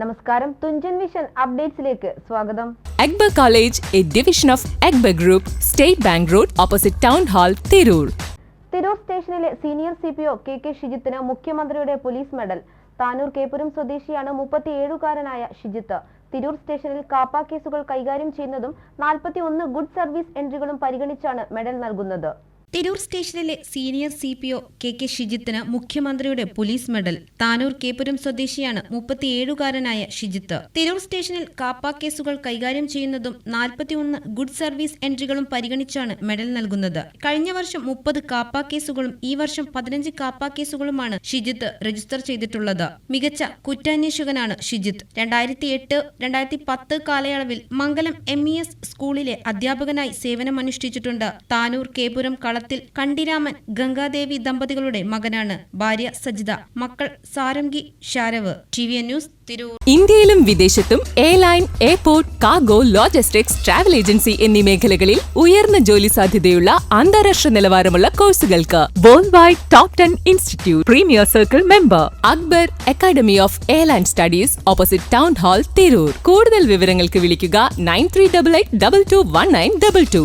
നമസ്കാരം. തുഞ്ചൻ വിഷൻ അപ്ഡേറ്റ്സിലേക്ക് സ്വാഗതം. Akbar college A division of Akbar group state bank road opposite town hall Tirur. Tirur സ്റ്റേഷനിലെ senior C P O K K ഷിജിത്തിന് മുഖ്യമന്ത്രിയുടെ police medal. Tanur Keppuram സ്വദേശിയാണ് മുപ്പത്തിയേഴുകാരനായ ഷിജിത്ത്. തിരൂർ സ്റ്റേഷനിൽ കാപ്പ കേസുകൾ കൈകാര്യം ചെയ്യുന്നതും നാൽപ്പത്തി ഒന്ന് ഗുഡ് സർവീസ് എൻട്രികളും പരിഗണിച്ചാണ് മെഡൽ നൽകുന്നത്. തിരൂർ സ്റ്റേഷനിലെ senior C P O K K ഷിജിത്തിന് മുഖ്യമന്ത്രിയുടെ പോലീസ് മെഡൽ. താനൂർ കേപ്പുരം സ്വദേശിയാണ് മുപ്പത്തിയേഴുകാരനായ ഷിജിത്ത്. തിരൂർ സ്റ്റേഷനിൽ കാപ്പാ കേസുകൾ കൈകാര്യം ചെയ്യുന്നതും നാൽപ്പത്തിയൊന്ന് ഗുഡ് സർവീസ് എൻട്രികളും പരിഗണിച്ചാണ് മെഡൽ നൽകുന്നത്. കഴിഞ്ഞ വർഷം മുപ്പത് കാപ്പാ കേസുകളും ഈ വർഷം പതിനഞ്ച് കാപ്പാ കേസുകളുമാണ് ഷിജിത്ത് രജിസ്റ്റർ ചെയ്തിട്ടുള്ളത്. മികച്ച കുറ്റാന്വേഷകനാണ് ഷിജിത്ത്. രണ്ടായിരത്തി എട്ട് രണ്ടായിരത്തി പത്ത് കാലയളവിൽ മംഗലം എം ഇ എസ് സ്കൂളിലെ അധ്യാപകനായി സേവനമനുഷ്ഠിച്ചിട്ടുണ്ട്. താനൂർ കേപുരം കളത്തിൽ കണ്ടിരാമൻ ഗംഗാദേവി ദമ്പതികളുടെ മകനാണ്. ഭാര്യ സജിത മക്കൾ Sarangi Sharav. T V news Tirur. ഇന്ത്യയിലും വിദേശത്തും airline airport cargo logistics travel agency എന്നീ മേഖലകളിൽ ഉയർന്ന ജോലി സാധ്യതയുള്ള അന്താരാഷ്ട്ര നിലവാരമുള്ള കോഴ്സുകൾക്ക് world wide top ten institute premier circle member Akbar academy of airline studies opposite town hall Tirur. കൂടുതൽ വിവരങ്ങൾക്ക് വിളിക്കുക nine three double eight double two one nine double two